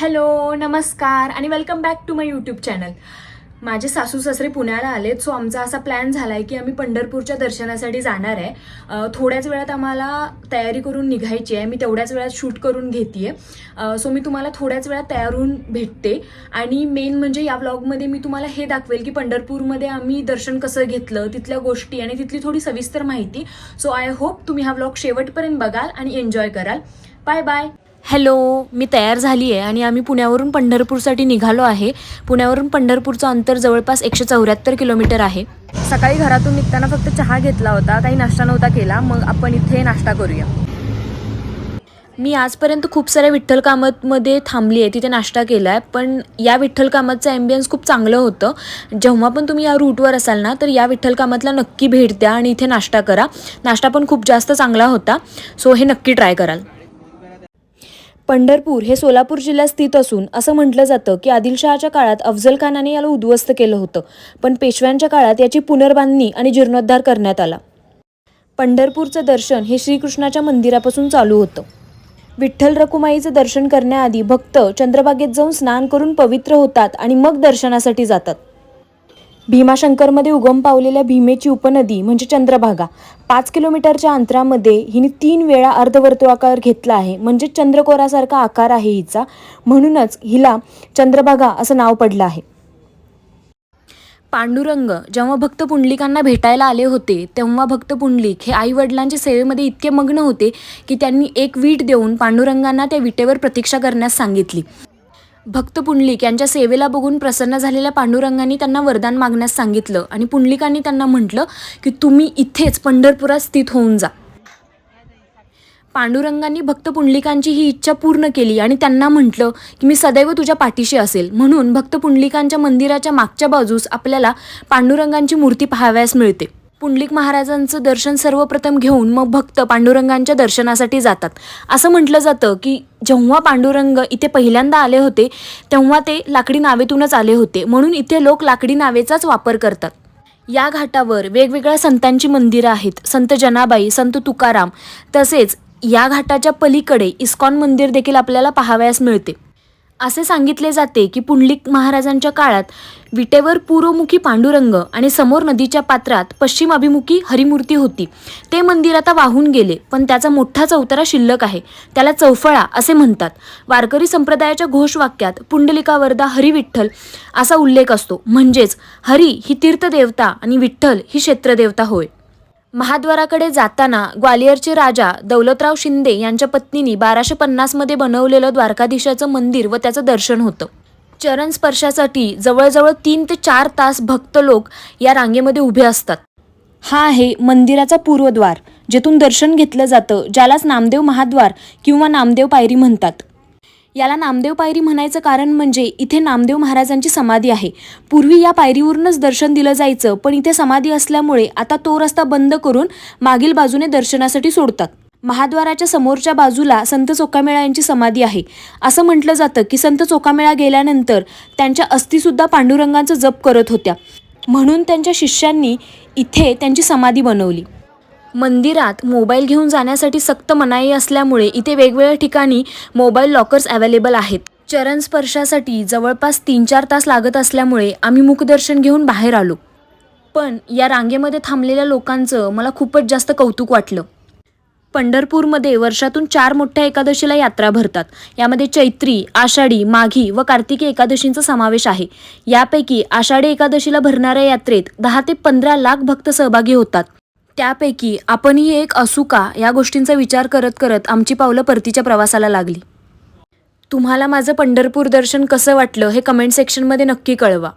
Hello नमस्कार आणि welcome back to my YouTube channel माझे सासू सासरे पुण्याला आलेत सो आमचा असा प्लॅन झाला आहे की आम्ही पंढरपूरच्या दर्शनासाठी जाणार आहे. थोड्याच वेळात आम्हाला तयारी करून निघायची आहे. मी तेवढ्याच वेळात शूट करून घेते सो मी तुम्हाला थोड्याच वेळात तयार होऊन भेटते. आणि मेन म्हणजे या व्लॉगमध्ये मी तुम्हाला हे दाखवेल की पंढरपूरमध्ये आम्ही दर्शन कसं घेतलं तिथल्या गोष्टी आणि तिथली थोडी सविस्तर माहिती. सो आय होप तुम्ही हा व्लॉग शेवटपर्यंत बघाल आणि एन्जॉय कराल. बाय बाय हॅलो मी तयार झाली आहे आणि आम्ही पुण्यावरून पंढरपूरसाठी निघालो आहे. पुण्यावरून पंढरपूरचं अंतर जवळपास एकशे चौऱ्याहत्तर किलोमीटर आहे. सकाळी घरातून निघताना फक्त चहा घेतला होता काही नाश्ता नव्हता केला मग आपण इथे नाश्ता करूया. मी आजपर्यंत खूप साऱ्या विठ्ठल कामतमध्ये थांबली आहे तिथे नाश्ता केला आहे पण या विठ्ठल कामतचं ॲम्बियन्स खूप चांगलं होतं. जेव्हा पण तुम्ही या रूटवर असाल ना तर या विठ्ठल कामतला नक्की भेट द्या आणि इथे नाश्ता करा. नाश्ता पण खूप जास्त चांगला होता सो हे नक्की ट्राय कराल. पंढरपूर हे सोलापूर जिल्ह्यात स्थित असून असं म्हटलं जातं की आदिलशहाच्या काळात अफजल खानाने याला उद्ध्वस्त केलं होतं. पण पेशव्यांच्या काळात याची पुनर्बांधणी आणि जीर्णोद्धार करण्यात आला. पंढरपूरचं दर्शन हे श्रीकृष्णाच्या मंदिरापासून चालू होतं. विठ्ठल रकुमाईचं दर्शन करण्याआधी भक्त चंद्रभागेत जाऊन स्नान करून पवित्र होतात आणि मग दर्शनासाठी जातात. भीमाशंकरमध्ये उगम पावलेल्या भीमेची उपनदी म्हणजे चंद्रभागा पाच किलोमीटरच्या अंतरामध्ये हिने तीन वेळा अर्धवर्तुळाकार घेतला आहे. म्हणजे चंद्रकोरासारखा आकार आहे हिचा. म्हणूनच हिला चंद्रभागा असं नाव पडलं आहे. पांडुरंग जेव्हा भक्त पुंडलिकांना भेटायला आले होते तेव्हा भक्त पुंडलिक हे आई वडिलांच्या सेवेमध्ये इतके मग्न होते की त्यांनी एक वीट देऊन पांडुरंगांना त्या विटेवर प्रतीक्षा करण्यास सांगितली. भक्त पुंडलिक यांच्या सेवेला बघून प्रसन्न झालेल्या पांडुरंगांनी त्यांना वरदान मागण्यास सांगितलं आणि पुंडलिकांनी त्यांना म्हटलं की तुम्ही इथेच पंढरपुरात स्थित होऊन जा. पांडुरंगांनी भक्त पुंडलिकांची ही इच्छा पूर्ण केली आणि त्यांना म्हटलं की मी सदैव तुझ्या पाठीशी असेल. म्हणून भक्त पुंडलिकांच्या मंदिराच्या मागच्या बाजूस आपल्याला पांडुरंगांची मूर्ती पाहावयास मिळते. पुंडलिक महाराजांचं दर्शन सर्वप्रथम घेऊन मग भक्त पांडुरंगांच्या दर्शनासाठी जातात. असं म्हटलं जातं की जेव्हा पांडुरंग इथे पहिल्यांदा आले होते तेव्हा ते लाकडी नावेतूनच आले होते. म्हणून इथे लोक लाकडी नावेचाच वापर करतात. या घाटावर वेगवेगळ्या संतांची मंदिरं आहेत. संत जनाबाई संत तुकाराम. तसेच या घाटाच्या पलीकडे इस्कॉन मंदिर देखील आपल्याला पाहावयास मिळते. असे सांगितले जाते की पुंडलिक महाराजांच्या काळात विटेवर पूर्वमुखी पांडुरंग आणि समोर नदीच्या पात्रात पश्चिम अभिमुखी हरिमूर्ती होती. ते मंदिर आता वाहून गेले पण त्याचा मोठा चौतारा शिल्लक आहे. त्याला चौफळा असे म्हणतात. वारकरी संप्रदायाच्या घोषवाक्यात पुंडलिका वरदा हरी विठ्ठल असा उल्लेख असतो. म्हणजेच हरी ही तीर्थदेवता आणि विठ्ठल ही क्षेत्रदेवता होय. महाद्वाराकडे जाताना ग्वालियरचे राजा दौलतराव शिंदे यांच्या पत्नीनी बाराशे पन्नासमध्ये बनवलेलं द्वारकाधीशाचं मंदिर व त्याचं दर्शन होतं. चरण स्पर्शासाठी जवळजवळ तीन ते चार तास भक्त लोक या रांगेमध्ये उभे असतात. हा आहे मंदिराचा पूर्वद्वार जेथून दर्शन घेतलं जातं ज्यालाच नामदेव महाद्वार किंवा नामदेव पायरी म्हणतात. याला नामदेव पायरी म्हणायचं कारण म्हणजे इथे नामदेव महाराजांची समाधी आहे. पूर्वी या पायरीवरूनच दर्शन दिलं जायचं पण इथे समाधी असल्यामुळे आता तो रस्ता बंद करून मागील बाजूने दर्शनासाठी सोडतात. महाद्वाराच्या समोरच्या बाजूला संत चोकामेळा यांची समाधी आहे. असं म्हटलं जातं की संत चोकामेळा गेल्यानंतर त्यांच्या अस्थिसुद्धा पांडुरंगांचं जप करत होत्या. म्हणून त्यांच्या शिष्यांनी इथे त्यांची समाधी बनवली. मंदिरात मोबाईल घेऊन जाण्यासाठी सक्त मनाई असल्यामुळे इथे वेगवेगळ्या ठिकाणी मोबाईल लॉकर्स अवेलेबल आहेत. चरण स्पर्शासाठी जवळपास तीन चार तास लागत असल्यामुळे आम्ही मुखदर्शन घेऊन बाहेर आलो. पण या रांगेमध्ये थांबलेल्या लोकांचं मला खूपच जास्त कौतुक वाटलं. पंढरपूरमध्ये वर्षातून चार मोठ्या एकादशीला यात्रा भरतात. यामध्ये चैत्री आषाढी माघी व कार्तिकी एकादशींचा समावेश आहे. यापैकी आषाढी एकादशीला भरणाऱ्या यात्रेत दहा ते पंधरा लाख भक्त सहभागी होतात. त्यापैकी आपणही एक असू का या गोष्टींचा विचार करत करत आमची पावलं परतीच्या प्रवासाला लागली. तुम्हाला माझं पंढरपूर दर्शन कसं वाटलं हे कमेंट सेक्शनमध्ये नक्की कळवा.